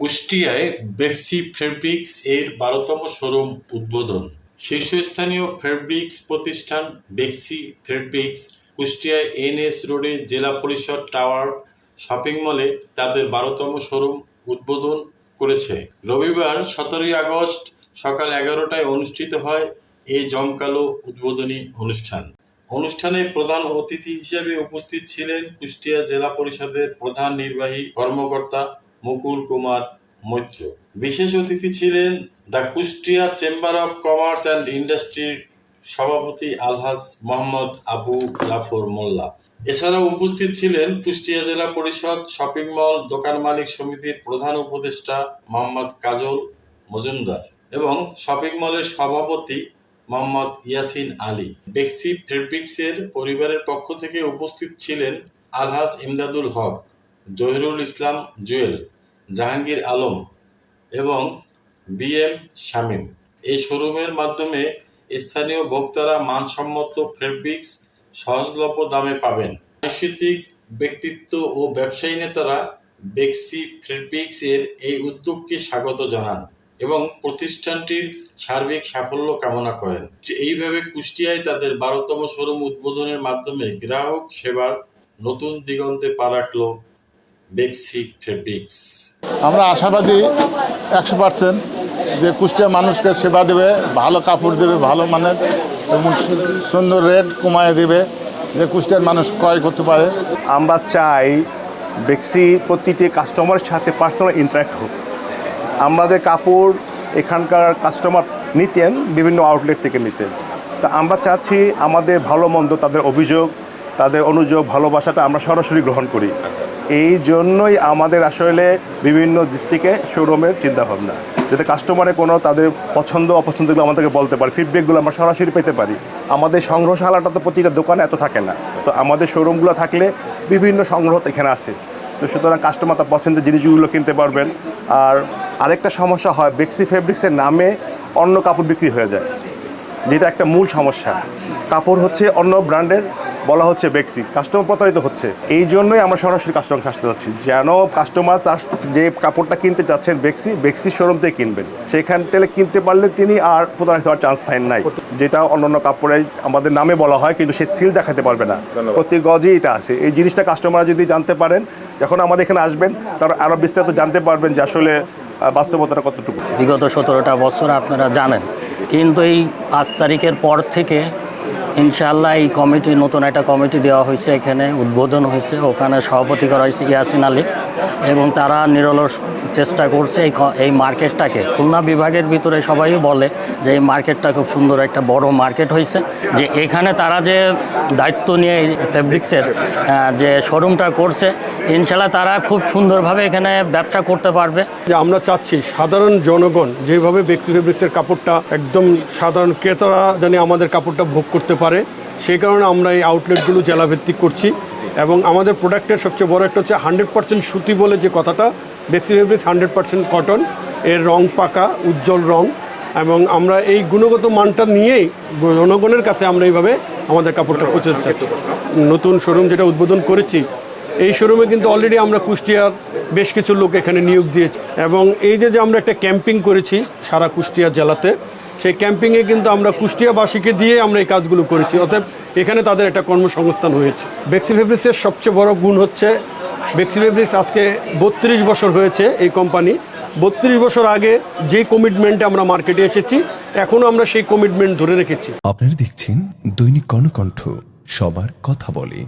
কুষ্টিয়ায় বেক্সি fabrics এর বারোতম showroom উদ্বোধন। শীর্ষস্থানীয় ফেব্রিক্স প্রতিষ্ঠান বেক্সি ফেব্রিক্স কুষ্টিয়ায় এনএস রোডে জেলা পরিষদ টাওয়ার শপিং মলে তাদের বারোতম শোরুম উদ্বোধন করেছে। রবিবার সতেরোই আগস্ট সকাল এগারোটায় অনুষ্ঠিত হয় এই জমকালো উদ্বোধনী অনুষ্ঠান। অনুষ্ঠানে প্রধান অতিথি হিসেবে উপস্থিত ছিলেন কুষ্টিয়া জেলা পরিষদের প্রধান নির্বাহী কর্মকর্তা মুকুল কুমার মৈত্র। বিশেষ অতিথি ছিলেন the Kushtia chamber of commerce and ইন্ডাস্ট্রির সভাপতি আলহাজ মোহাম্মদ আবু জাফর মোল্লা। এছাড়াও উপস্থিত ছিলেন কুষ্টিয়া জেলা পরিষদ শপিং মল দোকান মালিক সমিতির প্রধান উপদেষ্টা মোহাম্মদ কাজল মজুমদার এবং শপিং মলের সভাপতি মোহাম্মদ ইয়াসিন আলী। বেক্সি ফেব্রিক্সের পরিবারের পক্ষ থেকে উপস্থিত ছিলেন আলহাজ ইমদাদুল হক। জহিরুল ইসলাম জুয়েল, জাহাঙ্গীর আলম এবং বি এম শামীম। এই শোরুমের মাধ্যমে স্থানীয় ভোক্তারা মানসম্মত ফেব্রিক্স সহজলভ্য দামে পাবেন। সাংস্কৃতিক ব্যক্তিত্ব ও ব্যবসায়ী নেতারা বেক্সি ফেব্রিক্স এর এই উদ্যোগকে স্বাগত জানান এবং প্রতিষ্ঠানটির সার্বিক সাফল্য কামনা করেন। এইভাবে কুষ্টিয়ায় তাদের বারোতম শোরুম উদ্বোধনের মাধ্যমে গ্রাহক সেবার নতুন দিগন্তে পা রাখল বেক্সি ফেব্রিক্স আমরা আশাবাদী একশো পার্সেন্ট যে কুষ্টিয়া মানুষকে সেবা দেবে ভালো কাপড় দেবে ভালো মানের এবং সু- সুন্দর রেট কমায় দেবে যে কুষ্টিয়ার মানুষ ক্রয় করতে পারে। আমরা চাই বেক্সি প্রতিটি কাস্টমারের সাথে পার্সোনাল ইন্টারাক্ট হোক। আমাদের কাপড় এখানকার কাস্টমার নিতেন বিভিন্ন আউটলেট থেকে নিতেন। তা আমরা চাচ্ছি আমাদের ভালো মন্দ তাদের অভিযোগ তাদের অনুযোগ ভালোবাসাটা আমরা সরাসরি গ্রহণ করি। এই জন্যই আমাদের আসলে বিভিন্ন ডিস্ট্রিক্টে শোরুমের চিন্তাভাবনা। যাতে কাস্টমারে কোনো তাদের পছন্দ, অপছন্দগুলো আমাদেরকে বলতে পারে ফিডব্যাকগুলো আমরা সরাসরি পেতে পারি। আমাদের সংগ্রহশালাটা তো প্রতিটা দোকানে এত থাকে না। তো আমাদের শোরুমগুলো থাকলে বিভিন্ন সংগ্রহ এখানে আছে। তো সুতরাং কাস্টমার তার পছন্দের জিনিসগুলো কিনতে পারবেন। আর আরেকটা সমস্যা হয় বেক্সি ফেব্রিক্সের নামে অন্য কাপড় বিক্রি হয়ে যায়। যেটা একটা মূল সমস্যা। কাপড় হচ্ছে অন্য ব্র্যান্ডের বলা হচ্ছে বেক্সি কাস্টমার প্রতারিত হচ্ছে। এই জন্যই আমরা সরাসরি কাস্টমার আসতে যাচ্ছি। যেন কাস্টমার তার যে কাপড়টা কিনতে চাচ্ছেন বেক্সি বেক্সি শোরুম থেকে কিনবেন। সেখান থেকে কিনতে পারলে তিনি আর প্রতারিত হওয়ার চান্স থাকেন নাই। যেটা অন্যান্য কাপড়ে আমাদের নামে বলা হয় কিন্তু সে সিল দেখাতে পারবে না। প্রতি গজে এটা আছে। এই জিনিসটা কাস্টমার যদি জানতে পারেন যখন আমাদের এখানে আসবেন তারা আরও বিস্তারিত জানতে পারবেন যে আসলে বাস্তবতাটা কতটুকু। বিগত সতেরোটা বছর আপনারা জানেন। কিন্তু এই পাঁচ তারিখের পর থেকে ইনশাআল্লাহ এই কমিটি, নতুন একটা কমিটি দেওয়া হয়েছে এখানে, উদ্বোধন হয়েছে। ওখানে সভাপতি করা হয়েছে ইয়াসিন আলী। এবং তারা নিরলস চেষ্টা করছে এই এই মার্কেটটাকে। খুলনা বিভাগের ভিতরে সবাই বলে যে এই মার্কেটটা খুব সুন্দর একটা বড় মার্কেট হয়েছে। যে এখানে তারা যে দায়িত্ব নিয়ে ফেব্রিক্সের যে শোরুমটা করছে, ইনশাআল্লাহ তারা খুব সুন্দরভাবে এখানে ব্যবসা করতে পারবে। যে আমরা চাচ্ছি সাধারণ জনগণ যেভাবে বেক্সি ফেব্রিক্সের কাপড়টা একদম সাধারণ ক্রেতারা জানি আমাদের কাপড়টা ভোগ করতে পারে। সেই কারণে আমরা এই আউটলেটগুলো জেলাভিত্তিক করছি এবং আমাদের প্রোডাক্টের সবচেয়ে বড় একটা হচ্ছে হান্ড্রেড পার্সেন্ট সুতি বলে যে কথাটা বেক্সি ফেব্রিক্স হান্ড্রেড পার্সেন্ট কটন এর রং পাকা উজ্জ্বল রং এবং আমরা এই গুণগত মানটা নিয়েই জনগণের কাছে আমরা এইভাবে আমাদের কাপড়টা পৌঁছে চাচ্ছি। নতুন শোরুম যেটা উদ্বোধন করেছি এই শোরুমে কিন্তু অলরেডি আমরা কুষ্টিয়ার বেশ কিছু লোক এখানে নিয়োগ দিয়েছি এবং এই যে যে আমরা একটা ক্যাম্পিং করেছি সারা কুষ্টিয়া জেলাতে সেই ক্যাম্পিংয়ে কিন্তু আমরা কুষ্টিয়াবাসীকে দিয়ে আমরা এই কাজগুলো করেছি। অতএব এখানে তাদের একটা কর্মসংস্থান হয়েছে। বেক্সি ফেব্রিক্সের সবচেয়ে বড় গুণ হচ্ছে বেক্সি ফেব্রিক্স আজকে বত্রিশ বছর হয়েছে এই কোম্পানি। বত্রিশ বছর আগে যে কমিটমেন্টে আমরা মার্কেটে এসেছি, এখনও আমরা সেই কমিটমেন্ট ধরে রেখেছি। আপনারা দেখছেন দৈনিক কর্ণকণ্ঠ, সবার কথা বলে।